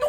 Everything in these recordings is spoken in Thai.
no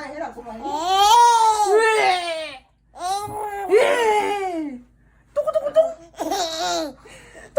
ไม่ให้หลับสบาย